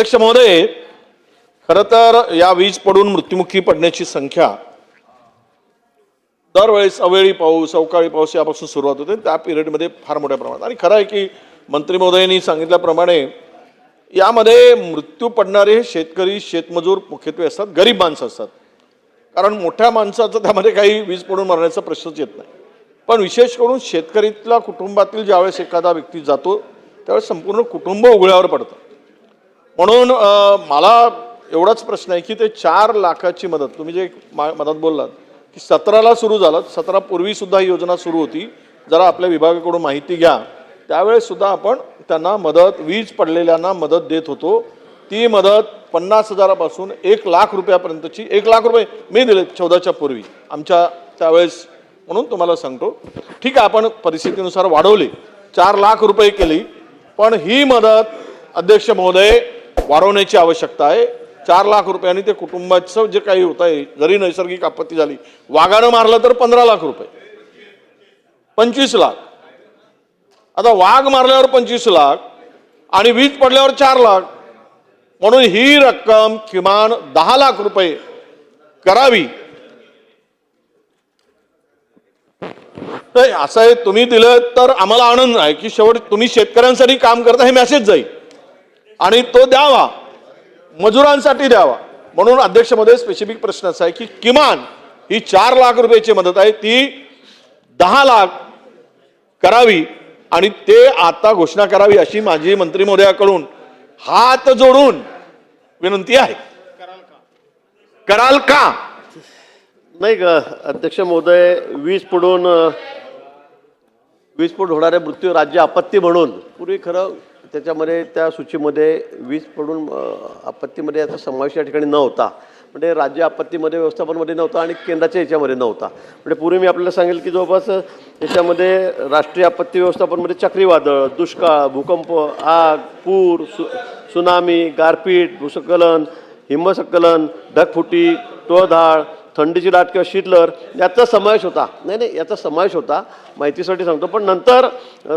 अध्यक्ष महोदय खरं तर या वीज पडून मृत्युमुखी पडण्याची संख्या दरवेळेस अवेळी पाऊस अवकाळी पाऊस यापासून सुरुवात होते. त्या पिरियडमध्ये फार मोठ्या प्रमाणात. आणि खरं आहे की मंत्री महोदयांनी सांगितल्याप्रमाणे यामध्ये मृत्यू पडणारे हे शेतकरी शेतमजूर मुख्यत्वे असतात गरीब माणसं असतात. कारण मोठ्या माणसाचं त्यामध्ये काही वीज पडून मरण्याचा प्रश्नच येत नाही. पण विशेष करून शेतकरीतल्या कुटुंबातील ज्यावेळेस एखादा व्यक्ती जातो त्यावेळेस संपूर्ण कुटुंब उघड्यावर पडतं. म्हणून मला एवढाच प्रश्न आहे की ते चार लाखाची मदत तुम्ही जे मा- मदत बोललात की सतराला सुरू झालं सतरापूर्वीसुद्धा ही योजना सुरू होती. जरा आपल्या विभागाकडून माहिती घ्या. त्यावेळेससुद्धा आपण त्यांना मदत वीज पडलेल्यांना मदत देत होतो. ती मदत पन्नास हजारापासून एक लाख रुपयापर्यंतची एक लाख रुपये मी दिले चौदाच्या पूर्वी आमच्या त्यावेळेस म्हणून तुम्हाला सांगतो. ठीक आहे आपण परिस्थितीनुसार वाढवली चार लाख रुपये केली पण ही मदत अध्यक्ष महोदय वाढवण्याची आवश्यकता आहे. चार लाख रुपयांनी ते कुटुंबाचं जे काही होत आहे जरी नैसर्गिक आपत्ती झाली वाघानं मारलं तर पंधरा लाख रुपये. पंचवीस लाख. आता वाघ मारल्यावर पंचवीस लाख आणि वीज पडल्यावर चार लाख. म्हणून ही रक्कम किमान दहा लाख रुपये करावी. असं आहे तुम्ही दिलं तर आम्हाला आनंद आहे की शेवट तुम्ही शेतकऱ्यांसाठी काम करता हे मेसेज जाईल. आणि तो द्यावा. मजुरांसाठी द्यावा. म्हणून अध्यक्षमध्ये स्पेसिफिक प्रश्न असा आहे की किमान ही चार लाख रुपयाची मदत आहे ती दहा लाख करावी आणि ते आता घोषणा करावी अशी माझी मंत्री महोदयाकडून हात जोडून विनंती आहे. कराल का? नाही ग अध्यक्ष महोदय वीज पडून वीज पडून होणारे मृत्यू राज्य आपत्ती म्हणून पूर्वी खरं त्याच्यामध्ये त्या सूचीमध्ये वीज पडून आपत्तीमध्ये याचा समावेश या ठिकाणी नव्हता. म्हणजे राज्य आपत्तीमध्ये व्यवस्थापनमध्ये नव्हता आणि केंद्राच्या याच्यामध्ये नव्हता. म्हणजे पूर्वी मी आपल्याला सांगेल की जवळपास याच्यामध्ये राष्ट्रीय आपत्ती व्यवस्थापनमध्ये चक्रीवादळ दुष्काळ भूकंप आग पूर सु सुनामी गारपीट भूस्खलन हिमस्खलन ढगफुटी टोळधाळ थंडीची लाट किंवा शीतलहर याचा समावेश होता. नाही नाही याचा समावेश होता. माहितीसाठी सांगतो. पण नंतर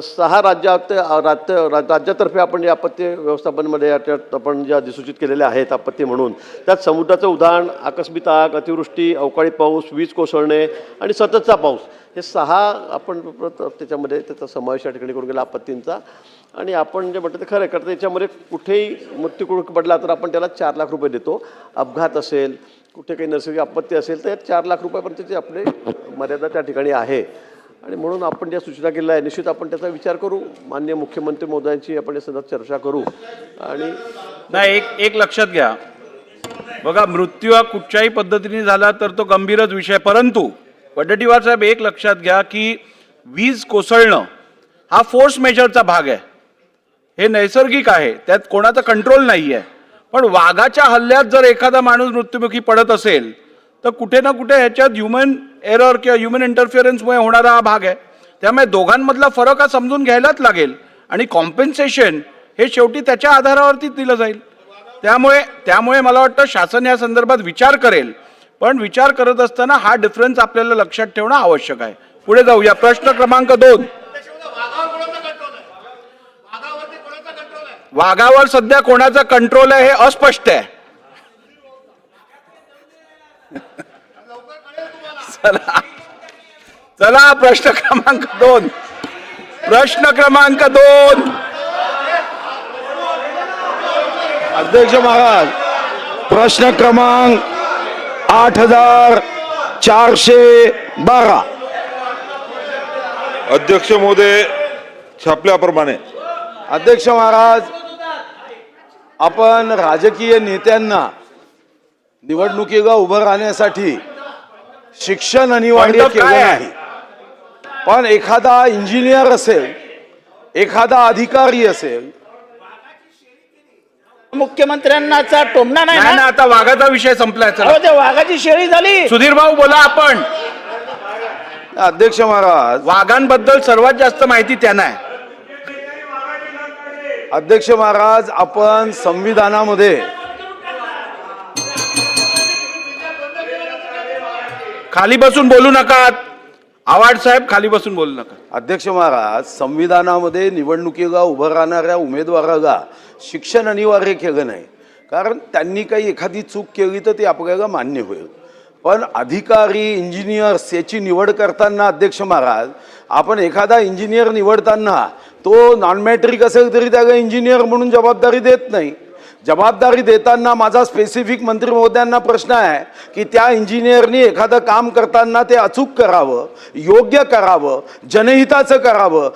सहा राज्यात राज्य राज्यातर्फे आपण जे आपत्ती व्यवस्थापनमध्ये याच्यात आपण ज्या अधिसूचित केलेल्या आहेत आपत्ती म्हणून. त्यात समुद्राचं उदाहरण आकस्मिक आग अतिवृष्टी अवकाळी पाऊस वीज कोसळणे आणि सततचा पाऊस. हे सहा आपण त्याच्यामध्ये त्याचा समावेश या ठिकाणी करून गेला आपत्तींचा. आणि आपण जे म्हटलं ते खरं आहे कारण त्याच्यामध्ये कुठेही मृत्यू पडला तर आपण त्याला चार लाख रुपये देतो. अपघात असेल कुठे काही नैसर्गिक आपत्ती असेल तर चार लाख रुपयापर्यंतची आपली मर्यादा त्या ठिकाणी आहे. आणि म्हणून आपण ज्या सूचना केल्या आहे निश्चित आपण त्याचा विचार करू. मान्य मुख्यमंत्री महोदयांची आपण या संदर्भात चर्चा करू. आणि नाही एक एक लक्षात घ्या. बघा मृत्यू हा कुठच्याही पद्धतीने झाला तर तो गंभीरच विषय. परंतु वडट्टीवार साहेब एक लक्षात घ्या की वीज कोसळणं हा फोर्स मेजरचा भाग आहे. हे नैसर्गिक आहे. त्यात कोणाचा कंट्रोल नाही आहे पण वाघाच्या हल्ल्यात जर एखादा माणूस मृत्युमुखी पडत असेल तर कुठे ना कुठे ह्याच्यात ह्युमन एरर किंवा ह्युमन इंटरफिअरन्समुळे होणारा हा भाग आहे. त्यामुळे दोघांमधला फरक हा समजून घ्यायलाच लागेल आणि कॉम्पेन्सेशन हे शेवटी त्याच्या आधारावरती दिलं जाईल. त्यामुळे त्यामुळे मला वाटतं शासन या संदर्भात विचार करेल. पण विचार करत असताना हा डिफरन्स आपल्याला लक्षात ठेवणं आवश्यक आहे. पुढे जाऊया. प्रश्न क्रमांक दोन. वाघावर सध्या कोणाचा कंट्रोल आहे हे अस्पष्ट आहे. चला. चला प्रश्न क्रमांक दोन. प्रश्न क्रमांक दोन. अध्यक्ष महाराज प्रश्न क्रमांक आठ हजार चारशे बारा. अध्यक्ष महोदय छापल्याप्रमाणे. अध्यक्ष महाराज आपण राजकीय नेत्यांना निवडणुकीला उभं राहण्यासाठी शिक्षण अनिवार्य केलं? नाही. पण एखादा इंजिनियर असेल एखादा अधिकारी असेल मुख्यमंत्र्यांनाचा टोमणा नाही नाही ना? ना आता वाघाचा विषय संपलाय चला. अहो ते वाघाची शेळी झाली. सुधीर भाऊ बोला आपण. अध्यक्ष महाराज. वाघांबद्दल सर्वात जास्त माहिती त्यांना आहे. अध्यक्ष महाराज आपण संविधानामध्ये खाली बसून बोलू नका. आवाड साहेब खाली बसून बोलू नका. अध्यक्ष महाराज संविधानामध्ये निवडणुकीला उभं राहणाऱ्या उमेदवाराला शिक्षण अनिवार्य केलं नाही. कारण त्यांनी काही एखादी चूक केली तर ती आपल्याला मान्य होईल. पण अधिकारी इंजिनियर्स याची निवड करताना अध्यक्ष महाराज आपण एखादा इंजिनियर निवडताना तो नॉन मॅट्रिक असेल तरी त्याला इंजिनियर म्हणून जबाबदारी देत नाही. जबाबदारी देताना माझा स्पेसिफिक मंत्री महोदयांना प्रश्न आहे की त्या इंजिनियरनी एखादं काम करताना ते अचूक करावं योग्य करावं जनहिताचं करावं